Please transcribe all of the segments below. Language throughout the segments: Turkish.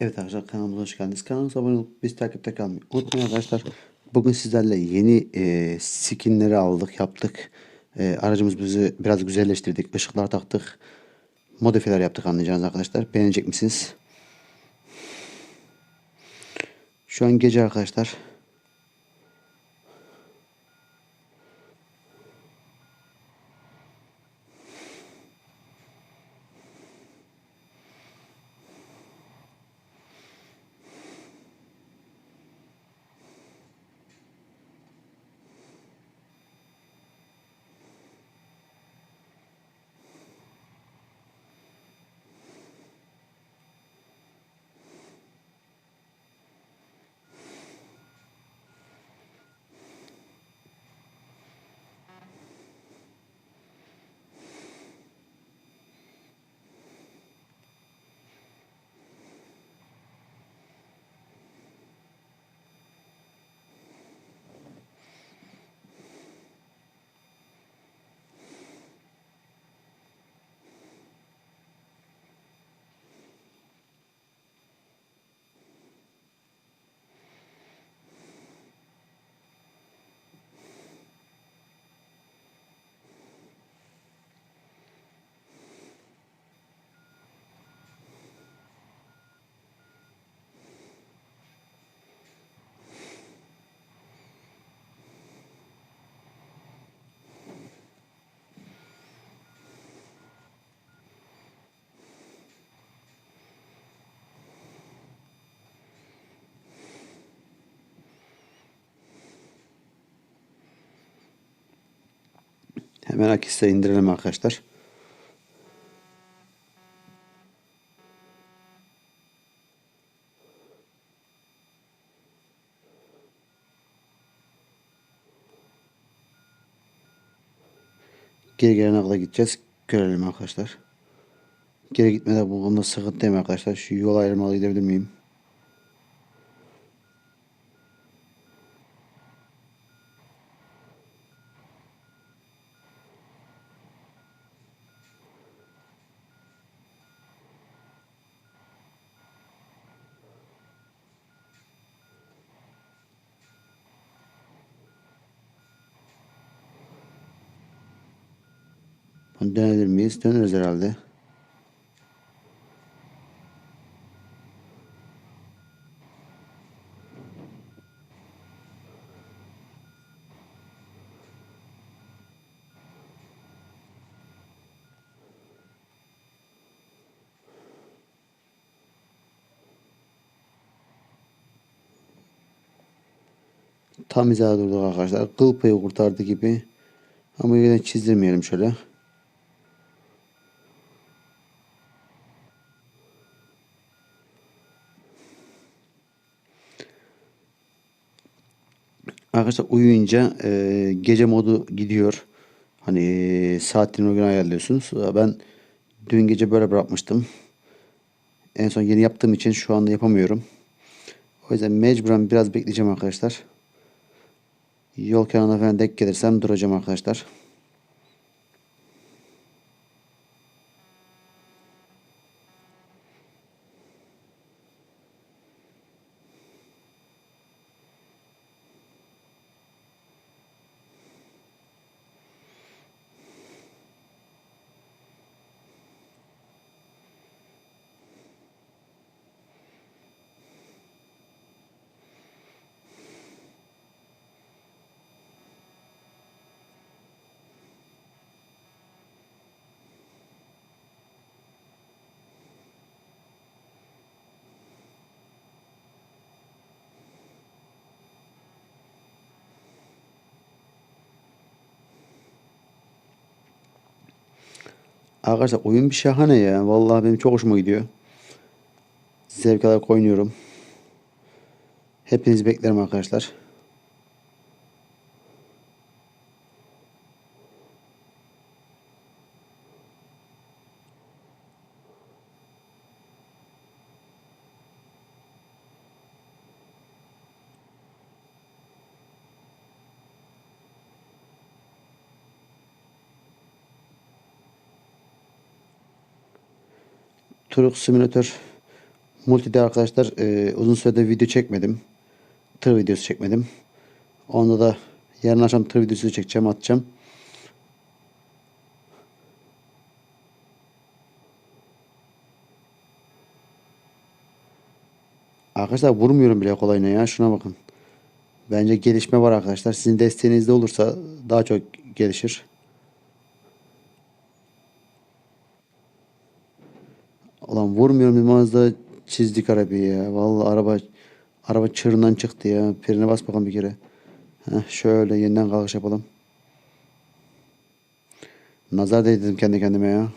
Evet arkadaşlar kanalımıza hoş geldiniz. Kanalımıza abone olup biz takipte kalmayı unutmayın arkadaşlar. Bugün sizlerle yeni e, skinleri aldık, yaptık. E, aracımız bizi biraz güzelleştirdik. Işıklar taktık. Modifiyeler yaptık anlayacağınız arkadaşlar. Beğenecek misiniz? Şu an gece arkadaşlar. Hemen akiste indirelim arkadaşlar. Geri gelene kadar gideceğiz. Görelim arkadaşlar. Geri gitmede bu konuda sıkıntıyım arkadaşlar. Şu yol ayrımalı gidebilir miyim? Bunu dönebilir miyiz? Döneriz herhalde. Tam hizada durduk arkadaşlar. Kıl payı kurtardı gibi. Ama yine çizdirmeyelim şöyle. Arkadaşlar uyuyunca e, gece modu gidiyor. Hani e, saatini o gün ayarlıyorsunuz. Ben dün gece böyle bırakmıştım. En son yeni yaptığım için şu anda yapamıyorum. O yüzden mecburen biraz bekleyeceğim arkadaşlar. Yol kenarına falan denk gelirsem duracağım arkadaşlar. Arkadaşlar oyun bir şahane ya. Vallahi benim çok hoşuma gidiyor. Zevk alarak oynuyorum. Hepinizi beklerim arkadaşlar. Turuk Simulator Multi'de arkadaşlar e, uzun süredir video çekmedim. Tır videosu çekmedim. Onda da yarın akşam tır videosu çekeceğim atacağım. Arkadaşlar vurmuyorum bile kolayına ya. Şuna bakın. Bence gelişme var arkadaşlar. Sizin desteğiniz de olursa daha çok gelişir. Ulan vurmuyorum limanızda çizdik arabayı ya. Vallahi araba araba çığırından çıktı ya. Frene bas bakalım bir kere. Heh, şöyle yeniden kalkış yapalım. Nazar değdirdim kendi kendime ya.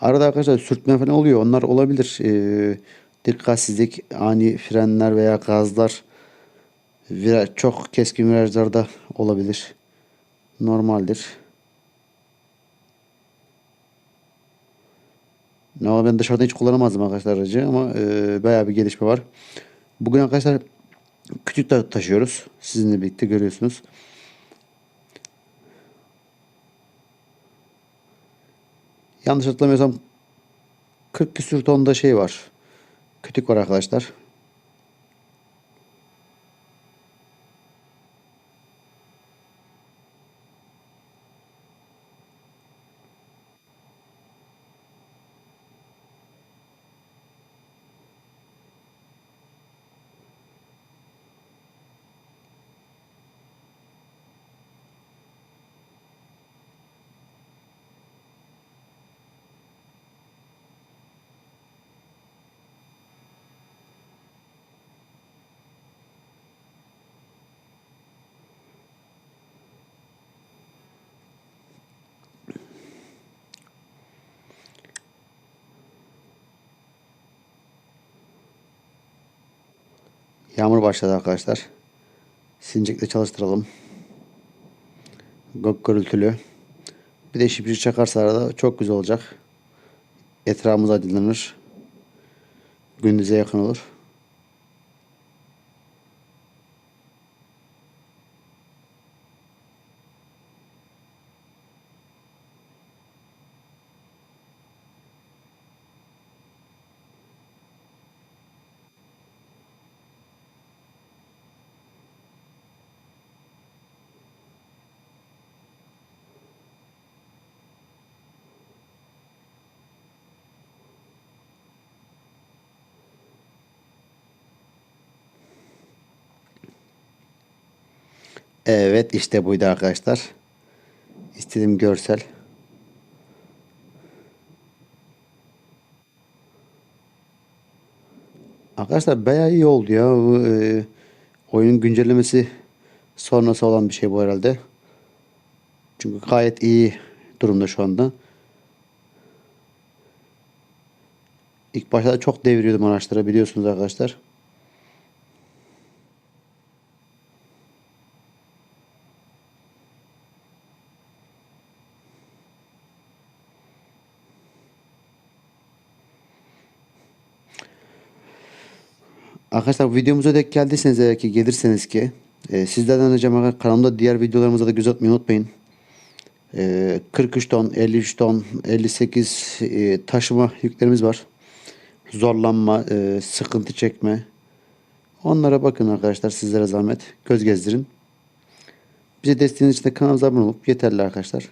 Arada arkadaşlar sürtme falan oluyor. Onlar olabilir. Ee, dikkatsizlik, ani frenler veya gazlar çok keskin virajlarda olabilir. Normaldir. No, ben dışarıda hiç kullanamazdım arkadaşlar aracı ama e, bayağı bir gelişme var. Bugün arkadaşlar küçük de taşıyoruz. Sizinle birlikte görüyorsunuz. Yanlış hatırlamıyorsam 40 küsür tonda şey var. Kütük var arkadaşlar. Yağmur başladı arkadaşlar. Sincekle çalıştıralım. Gök gürültülü. Bir de şipşik çakarsa arada çok güzel olacak. Etrafımız aydınlanır. Gündüze yakın olur. Evet işte buydu arkadaşlar. İstediğim görsel. Arkadaşlar bayağı iyi oldu ya. Bu, e, oyunun güncellemesi sonrası olan bir şey bu herhalde. Çünkü gayet iyi durumda şu anda. İlk başta çok deviriyordum araçları biliyorsunuz arkadaşlar. Arkadaşlar videomuza denk geldiyseniz eğer ki gelirseniz ki e, sizlerden ricam kanalımda diğer videolarımıza da göz atmayı unutmayın. E, 43 ton, 53 ton, 58 e, taşıma yüklerimiz var. Zorlanma, e, sıkıntı çekme. Onlara bakın arkadaşlar sizlere zahmet. Göz gezdirin. Bize desteğiniz için de kanalımıza abone olup yeterli arkadaşlar.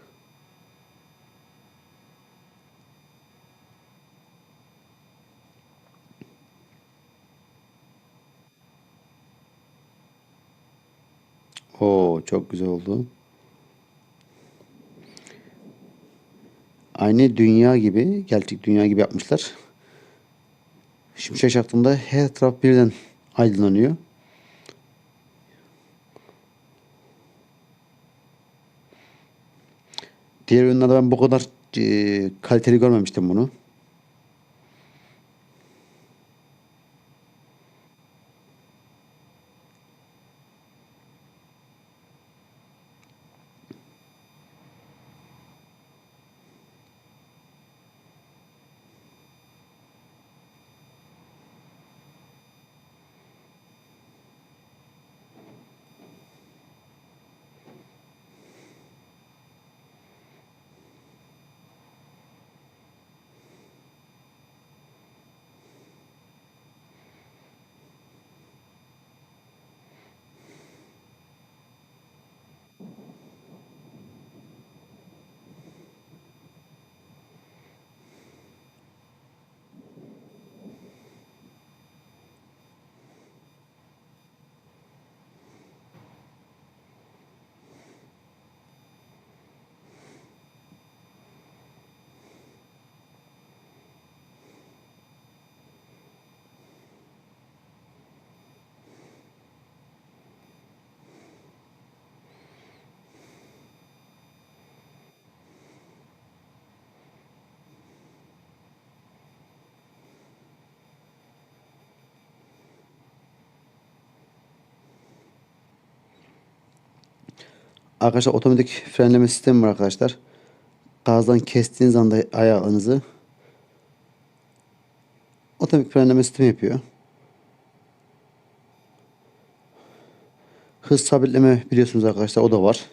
Çok güzel oldu. Aynı dünya gibi, gerçek dünya gibi yapmışlar. Şimşek çaktığında her taraf birden aydınlanıyor. Diğer ürünlerde ben bu kadar e, kaliteli görmemiştim bunu. Arkadaşlar otomatik frenleme sistemi var arkadaşlar. Gazdan kestiğiniz anda ayağınızı otomatik frenleme sistemi yapıyor. Hız sabitleme biliyorsunuz arkadaşlar o da var.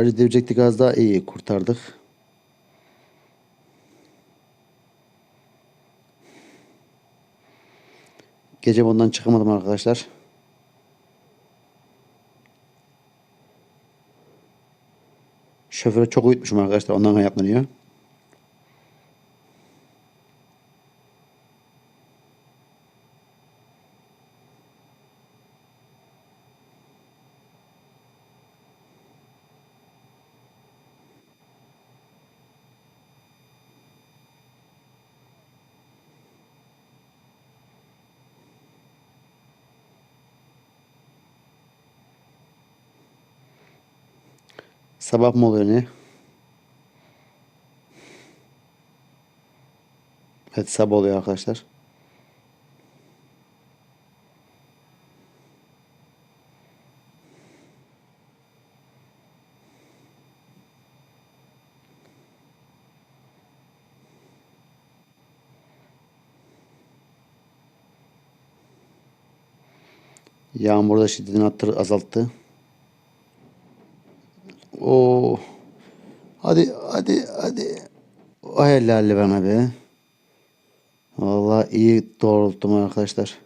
Aracı devrecekti gaz daha iyi kurtardık. Gece bundan çıkamadım arkadaşlar. Şoföre çok uyutmuşum arkadaşlar. Ondan kaynaklanıyor. Sabah ne? Evet sabah oluyor arkadaşlar. Yağmur da şiddetini azalttı. Hadi hadi hadi. Ay helal bana be. Vallahi iyi doğrulttum arkadaşlar.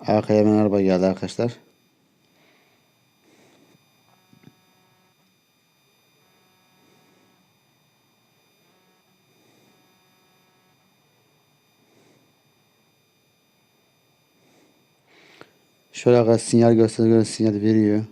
Arkaya hemen araba geldi arkadaşlar. Şöyle arkadaşlar sinyal gösterge göre sinyal veriyor.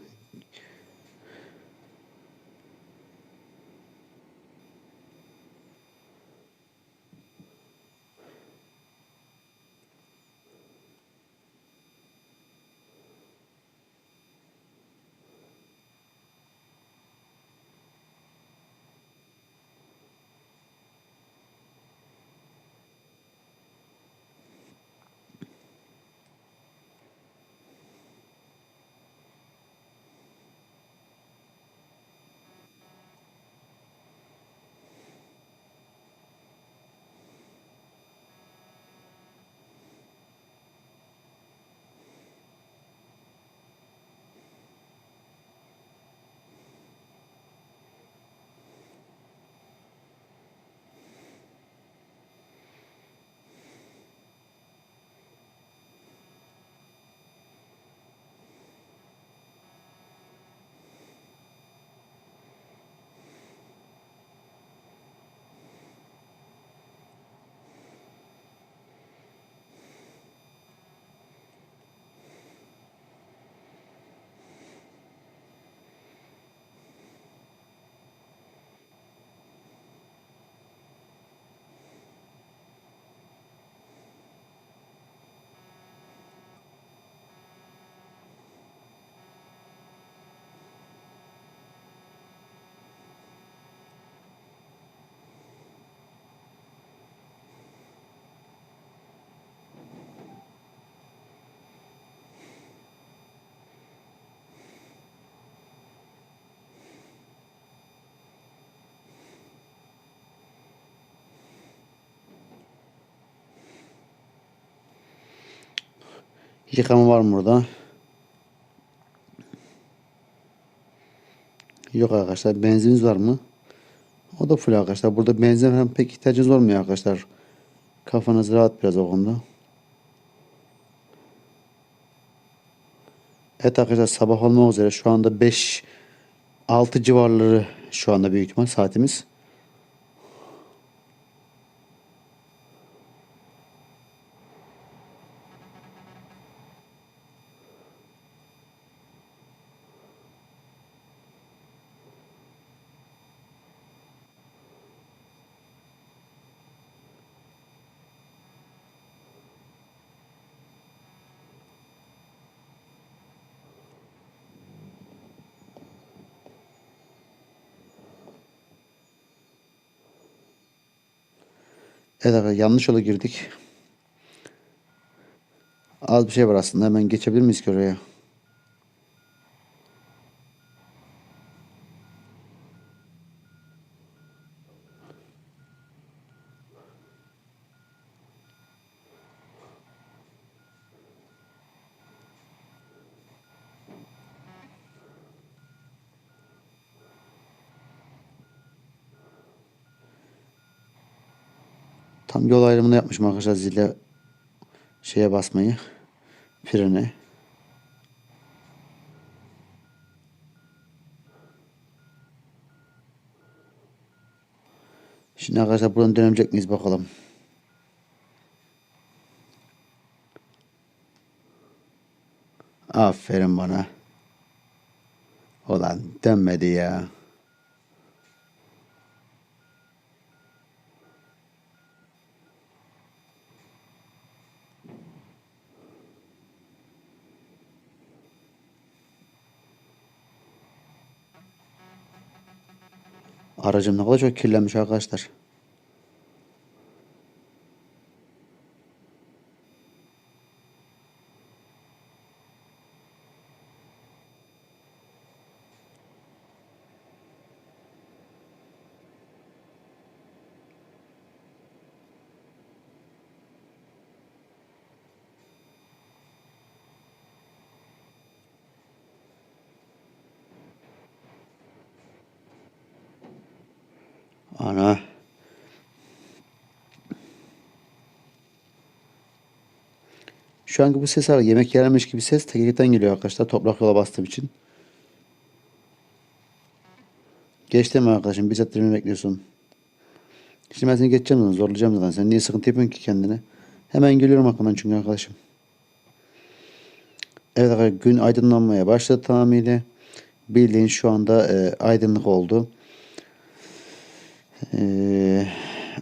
Yıkama var mı burada? Yok arkadaşlar. Benzininiz var mı? O da full arkadaşlar. Burada benzin falan pek ihtiyacınız olmuyor arkadaşlar. Kafanız rahat biraz o konuda. Evet arkadaşlar sabah olmak üzere şu anda 5 6 civarları şu anda büyük ihtimal saatimiz. Evet arkadaşlar yanlış yola girdik. Az bir şey var aslında. Hemen geçebilir miyiz ki oraya? Ayrımını yapmışım arkadaşlar zile şeye basmayı. Frene. Şimdi arkadaşlar buradan dönebilecek miyiz bakalım. Aferin bana. Ulan dönmedi ya. Aracım ne kadar çok kirlenmiş arkadaşlar. Ana. Şu anki bu ses var. Yemek yermiş gibi ses tekerlekten geliyor arkadaşlar. Toprak yola bastığım için. Geçti mi arkadaşım? Bir saattir beni bekliyorsun. Şimdi ben seni geçeceğim zaten. Zorlayacağım zaten. Sen niye sıkıntı yapıyorsun ki kendine? Hemen geliyorum arkandan çünkü arkadaşım. Evet arkadaşlar gün aydınlanmaya başladı tamamıyla. Bildiğin şu anda e, aydınlık oldu. Ee,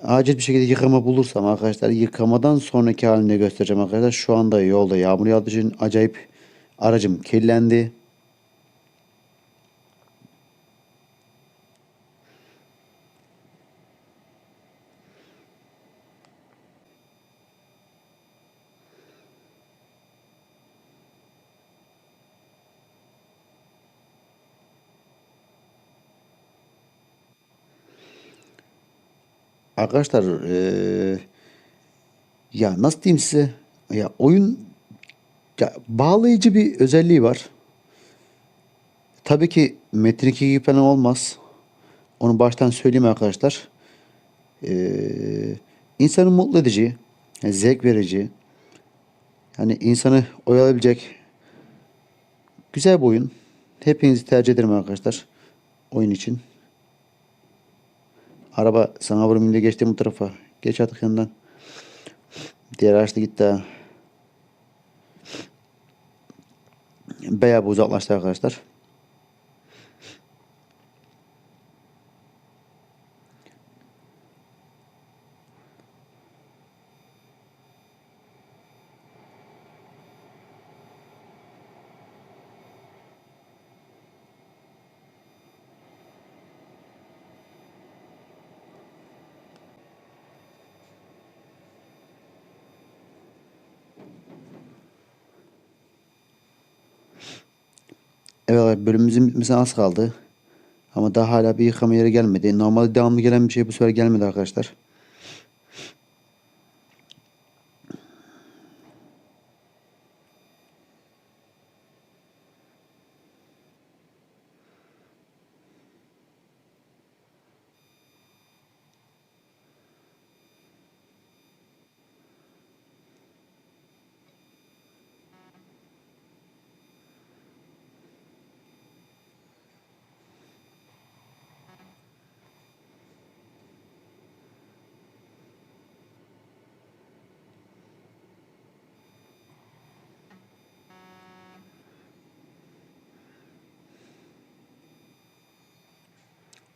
acil bir şekilde yıkama bulursam arkadaşlar yıkamadan sonraki halini göstereceğim arkadaşlar. Şu anda yolda yağmur yağdığı için acayip aracım kirlendi. Arkadaşlar eee, ya nasıl diyeyim size ya oyun ya bağlayıcı bir özelliği var. Tabii ki Metin 2 gibi falan olmaz. Onu baştan söyleyeyim arkadaşlar. Eee insanı mutlu edici, yani zevk verici, yani insanı oyalayabilecek güzel bir oyun. Hepinizi tercih ederim arkadaşlar oyun için. Araba sana vurmayayım diye geçtim bu tarafa. Geç artık yanından. Diğer araç da gitti. Bayağı bir uzaklaştı arkadaşlar. Evet bölümümüzün bitmesine az kaldı. Ama daha hala bir yıkama yeri gelmedi. Normalde devamlı gelen bir şey bu sefer gelmedi arkadaşlar.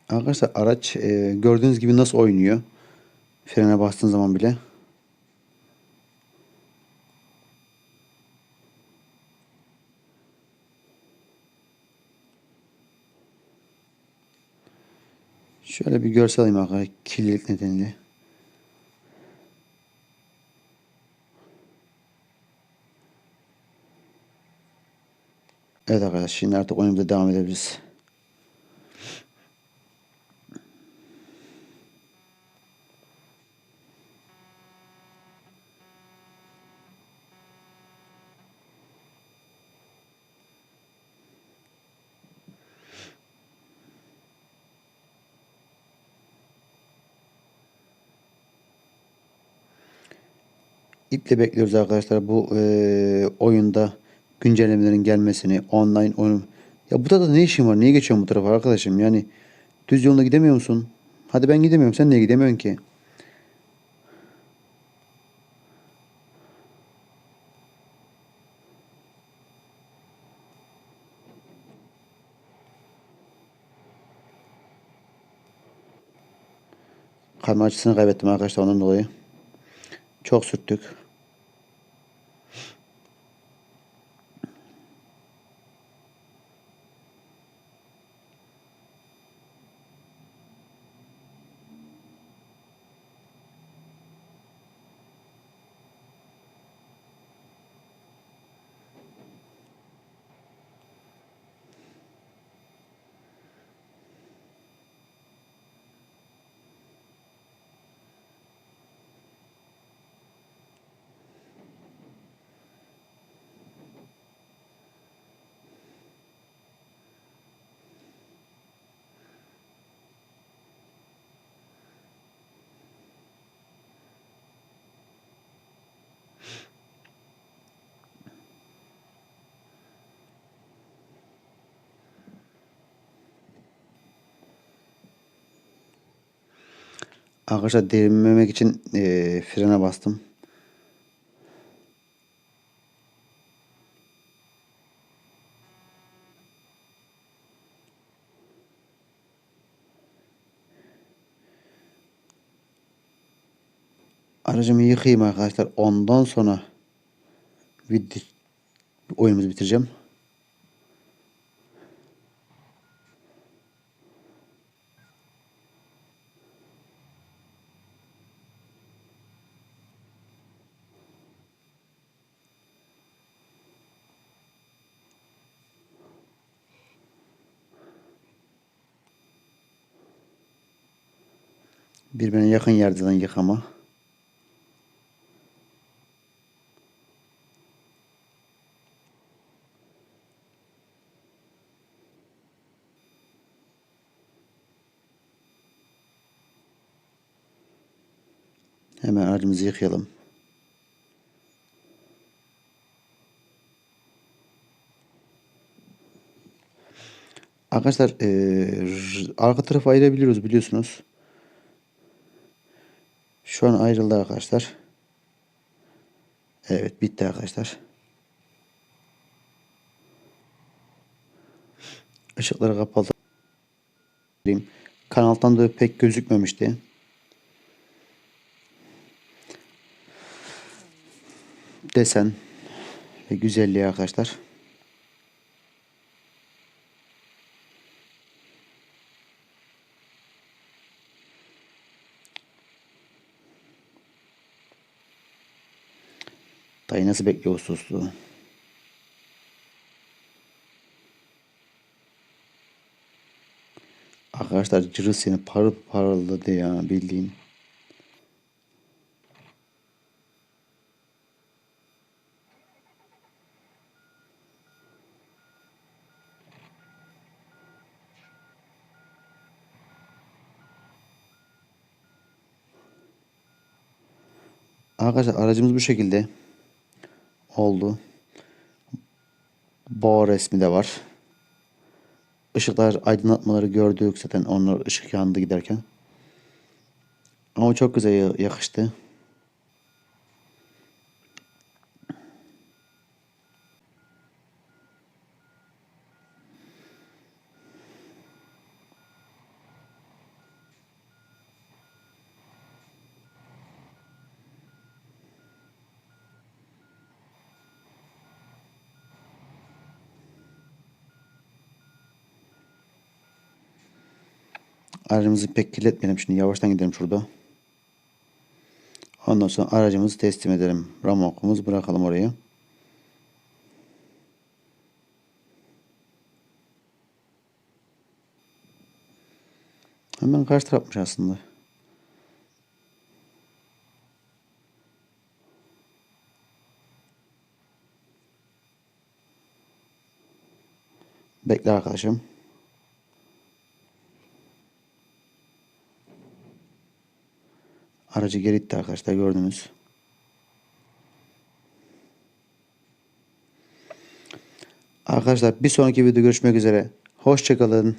Arkadaşlar araç e, gördüğünüz gibi nasıl oynuyor. Frene bastığın zaman bile. Şöyle bir görsel alayım arkadaşlar kirlilik nedeniyle. Evet arkadaşlar şimdi artık oyunumuza devam edebiliriz. İple bekliyoruz arkadaşlar bu eee, oyunda güncellemelerin gelmesini, online oyun. Ya burada da ne işin var? Niye geçiyorsun bu tarafa arkadaşım? Yani düz yoluna gidemiyor musun? Hadi ben gidemiyorum. Sen niye gidemiyorsun ki? Karma açısını kaybettim arkadaşlar ondan dolayı. Çok sürttük. Arkadaşlar devirmemek için eee, frene bastım. Aracımı yıkayayım arkadaşlar. Ondan sonra video, oyunumuzu bitireceğim. Birbirine yakın yerden yıkama. Hemen aracımızı yıkayalım. Arkadaşlar r- arka tarafı ayırabiliyoruz biliyorsunuz. Şu an ayrıldı arkadaşlar. Evet bitti arkadaşlar. Işıkları kapalı. Kanaldan da pek gözükmemişti. Desen ve güzelliği arkadaşlar. Nasıl bekliyor ususlu? Arkadaşlar cırı seni parıl parıldadı ya bildiğin. Arkadaşlar aracımız bu şekilde oldu. Boğa resmi de var. Işıklar aydınlatmaları gördük zaten onlar ışık yandı giderken. Ama çok güzel ya- yakıştı. Aracımızı pek kirletmeyelim. Şimdi yavaştan gidelim şurada. Ondan sonra aracımızı teslim edelim. Ramokumuz bırakalım oraya. Hemen karşı tarafmış aslında. Bekle arkadaşım. Aracı geri itti arkadaşlar gördünüz. Arkadaşlar bir sonraki videoda görüşmek üzere. Hoşçakalın.